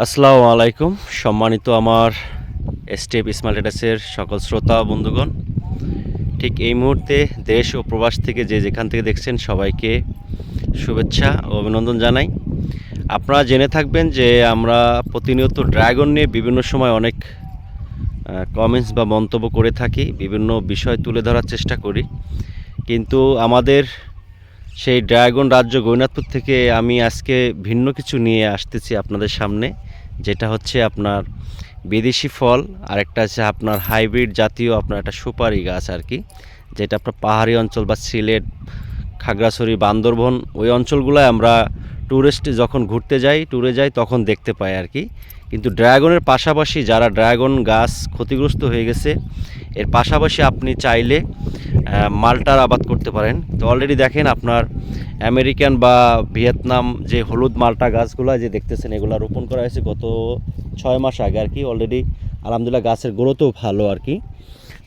আসসালামু আলাইকুম। সম্মানিত আমার স্টেপ স্মার্ট ডেটাসের সকল শ্রোতা, বন্ধুগণ, ঠিক এই মুহূর্তে দেশ ও প্রবাস থেকে যে যেখান থেকে দেখছেন সবাইকে শুভেচ্ছা ও অভিনন্দন জানাই। আপনারা জেনে থাকবেন যে আমরা প্রতিনিয়ত ড্রাগন নিয়ে বিভিন্ন সময় অনেক কমেন্টস বা মন্তব্য করে থাকি, বিভিন্ন বিষয় তুলে ধরার চেষ্টা করি। কিন্তু আমাদের সেই ড্রাগন রাজ্য গৈনাথপুর থেকে আমি আজকে ভিন্ন কিছু নিয়ে আসতেছি আপনাদের সামনে, যেটা হচ্ছে আপনার বিদেশি ফল আর একটা হচ্ছে আপনার হাইব্রিড জাতীয় আপনার একটা সুপারি গাছ আর কি, যেটা আপনার পাহাড়ি অঞ্চল বা সিলেট, খাগড়াছড়ি, বান্দরবন, ওই অঞ্চলগুলোয় আমরা ট্যুরিস্ট যখন ঘুরতে যাই ট্যুরে যাই তখন দেখতে পাই আর কি। কিন্তু ড্রাগনের পাশাপাশি যারা ড্রাগন গাছ ক্ষতিগ্রস্ত হয়ে গেছে, এর পাশাপাশি আপনি চাইলে মালটার আবাদ করতে পারেন। তো অলরেডি দেখেন আপনার আমেরিকান বা ভিয়েতনাম যে হলুদ মালটা গাছগুলো যে দেখতেছেন, এগুলো রোপণ করা হয়েছে গত ছয় মাস আগে আর কি। অলরেডি আলহামদুলিল্লাহ গাছের গ্রোথও ভালো আর কি।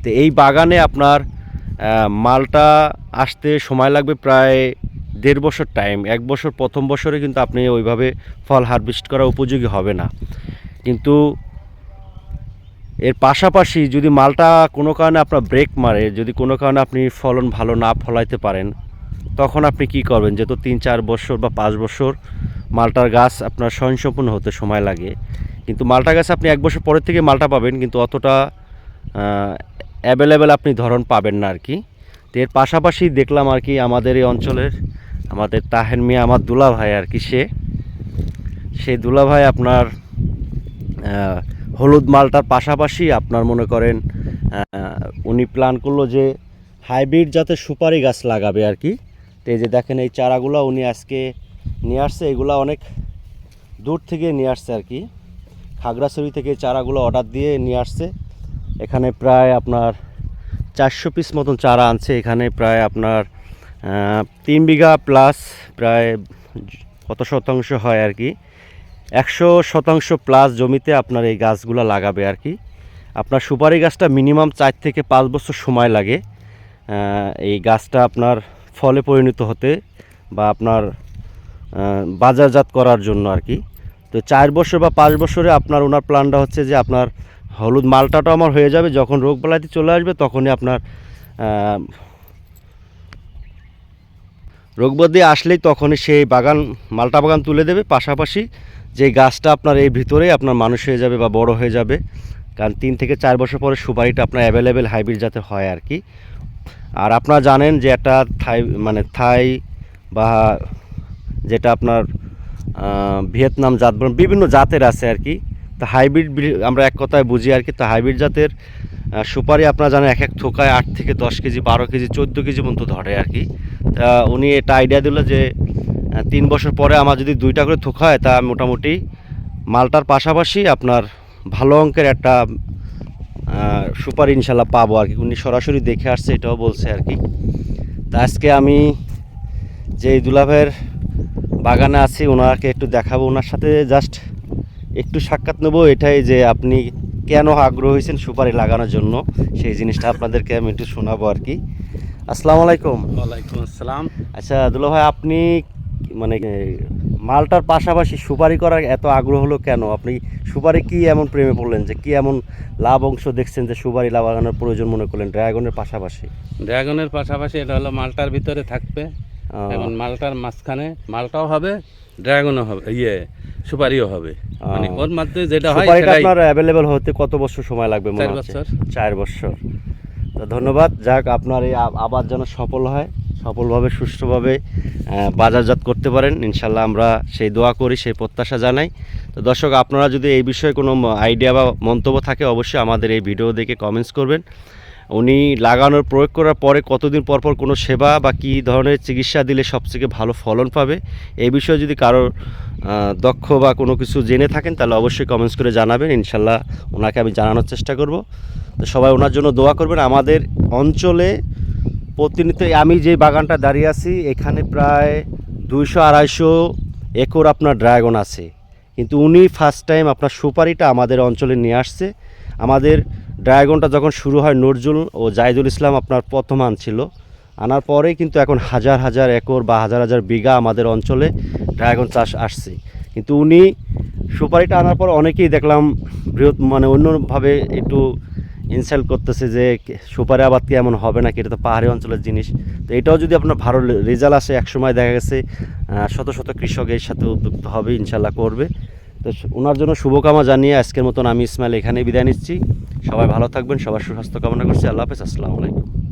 তো এই বাগানে আপনার মালটা আসতে সময় লাগবে প্রায় দেড় বছর টাইম এক বছর প্রথম বছরে কিন্তু আপনি ওইভাবে ফল হারভেস্ট করা উপযোগী হবে না। কিন্তু এর পাশাপাশি যদি মালটা কোনো কারণে আপনার ব্রেক মারে, যদি কোনো কারণে আপনি ফলন ভালো না ফলাইতে পারেন, তখন আপনি কি করবেন? যেহেতু তিন, চার বছর বা পাঁচ বছর মালটার গাছ আপনার স্বয়ংসম্পূর্ণ হতে সময় লাগে। কিন্তু মালটা গাছ আপনি এক বছর পরের থেকে মালটা পাবেন, কিন্তু অতটা অ্যাভেলেবেল আপনি ধরন পাবেন না আর কি তো এর পাশাপাশি দেখলাম আর কি আমাদের এই অঞ্চলের আমাদের তাহের মিয়া, আমার দুলা ভাই আর কি সে সেই দুলা ভাই আপনার হলুদ মালটার পাশাপাশি আপনার মনে করেন উনি প্ল্যান করল যে হাইব্রিড যাতে সুপারি গাছ লাগাবে আর কি। তো এই যে দেখেন, এই চারাগুলো উনি আজকে নিয়ে আসছে, এগুলো অনেক দূর থেকে নিয়ে আসছে আর কি। খাগড়াছড়ি থেকে চারাগুলো অর্ডার দিয়ে নিয়ে আসছে। এখানে প্রায় আপনার চারশো পিস মতন চারা আনছে। এখানে প্রায় আপনার তিন বিঘা প্লাস প্রায় কত শতাংশ হয় আর কি। একশো শতাংশ প্লাস জমিতে আপনার এই গাছগুলো লাগাবে আর কি। আপনার সুপারি গাছটা মিনিমাম চার থেকে পাঁচ বছর সময় লাগে। এই গাছটা আপনার ফলে পরিণত হতে বা আপনার বাজারজাত করার জন্য আর কি। তো চার বছর বা পাঁচ বছরে আপনার ওনার প্ল্যানটা হচ্ছে যে আপনার হলুদ মালটাটা আমার হয়ে যাবে, যখন রোগ বালাইতে চলে আসবে তখনই আপনার রোগবাদি আসলেই তখনই সেই বাগান, মালটা বাগান তুলে দেবে। পাশাপাশি যে গাছটা আপনার এই ভিতরেই আপনার মানুষ হয়ে যাবে বা বড় হয়ে যাবে, কারণ তিন থেকে চার বছর পরে সুপারিটা আপনার অ্যাভেলেবেল হাইব্রিড যাতে হয় আর কি। আর আপনারা জানেন যে একটা থাই মানে থাই বা যেটা আপনার ভিয়েতনাম জাত বিভিন্ন জাতের আছে আর কি। তো হাইব্রিড আমরা এক কথায় বুঝি আর কি, তো হাইব্রিড জাতের সুপারি আপনারা জানেন এক এক থোকায় আট থেকে দশ কেজি, বারো কেজি, চোদ্দ কেজি পর্যন্ত ধরে আর কি। তা উনি এটা আইডিয়া দিল যে তিন বছর পরে আমার যদি দুইটা করে থোকা হয় তা মোটামুটি মালটার পাশাপাশি আপনার ভালো অঙ্কের একটা সুপারি ইনশাল্লাহ পাবো আর কি। উনি সরাসরি দেখে আসছে এটাও বলছে আর কি। তা আজকে আমি যে দুলাভের বাগানে আছি ওনাকে একটু দেখাবো। ওনার সাথে জাস্ট একটু সাক্ষাৎ নেব এটাই যে আপনি কেন আগ্রহ হয়েছেন সুপারি লাগানোর জন্য সেই জিনিসটা আপনাদেরকে আমি একটু শোনাবো আর কি। আসসালামু আলাইকুম। ওয়ালাইকুম আসসালাম। আচ্ছা দুলা ভাই আপনি মানে মালটার পাশাপাশি সুপারি করার এত আগ্রহ হলো কেন? আপনি সুপারি কি এমন প্রেমে পড়লেন যে কি এমন লাভ অংশ দেখছেন যে সুপারি লাগানোর প্রয়োজন মনে করলেন ড্রাগনের পাশাপাশি? ড্রাগনের পাশাপাশি এটা হলো মালটার ভিতরে থাকবে। এবং মালটার মাঝখানে মালটাও হবে ড্রাগনও হবে ইয়ে সুপারিও হবে। মানে ওর মধ্যে যেটা হয় আপনার অ্যাভেলেবেল হতে কত বছর সময় লাগবে মনে চার হচ্ছে? বছর। চার বছর। তো ধন্যবাদ যাক আপনার এই আবাদ যেন সফল হয়। সফলভাবে, সুষ্ঠুভাবে বাজারজাত করতে পারেন। ইনশাল্লাহ আমরা সেই দোয়া করি, সেই প্রত্যাশা জানাই। তো দর্শক, আপনারা যদি এই বিষয়ে কোনো আইডিয়া বা মন্তব্য থাকে, অবশ্যই আমাদের এই ভিডিও দেখে কমেন্টস করবেন। উনি লাগানোর, প্রয়োগ করার পরে কতদিন পর পর কোনো সেবা বা কী ধরনের চিকিৎসা দিলে সবথেকে ভালো ফলন পাবে, এই বিষয়ে যদি কারোর দক্ষ বা কোনো কিছু জেনে থাকেন, তাহলে অবশ্যই কমেন্টস করে জানাবেন। ইনশাল্লাহ ওনাকে আমি জানানোর চেষ্টা করব। তো সবাই ওনার জন্য দোয়া করবেন। আমাদের অঞ্চলে প্রতিনিয়ত আমি যে বাগানটা দাঁড়িয়ে আছি, এখানে প্রায় দুইশো আড়াইশো একর আপনার ড্রাগন আছে। কিন্তু উনি ফার্স্ট টাইম আপনার সুপারিটা আমাদের অঞ্চলে নিয়ে আসছে। আমাদের ড্রাগনটা যখন শুরু হয় নজরুল ও জাহিদুল ইসলাম আপনার প্রথম আনছিল। আনার পরেই কিন্তু এখন হাজার হাজার একর বা হাজার হাজার বিঘা আমাদের অঞ্চলে ড্রাগন চাষ আসছে। কিন্তু উনি সুপারিটা আনার পর অনেকেই দেখলাম বৃহৎ মানে অন্যভাবে একটু ইনসাল্ট করতেছে যে সুপারি আবাদ কি এমন হবে নাকি? এটা তো পাহাড়ি অঞ্চলের জিনিস। তো এটাও যদি আপনার ভালো রেজাল্ট আসে একসময় দেখা গেছে শত শত কৃষক এর সাথে উদ্যুক্ত হবে, ইনশাল্লাহ করবে। তো ওনার জন্য শুভকামনা জানিয়ে আজকের মতন আমি ইসমাইল এখানেই বিদায় নিচ্ছি। সবাই ভালো থাকবেন, সবার সুস্বাস্থ্য কামনা করছি। আল্লাহ হাফেজ, আসসালামু আলাইকুম।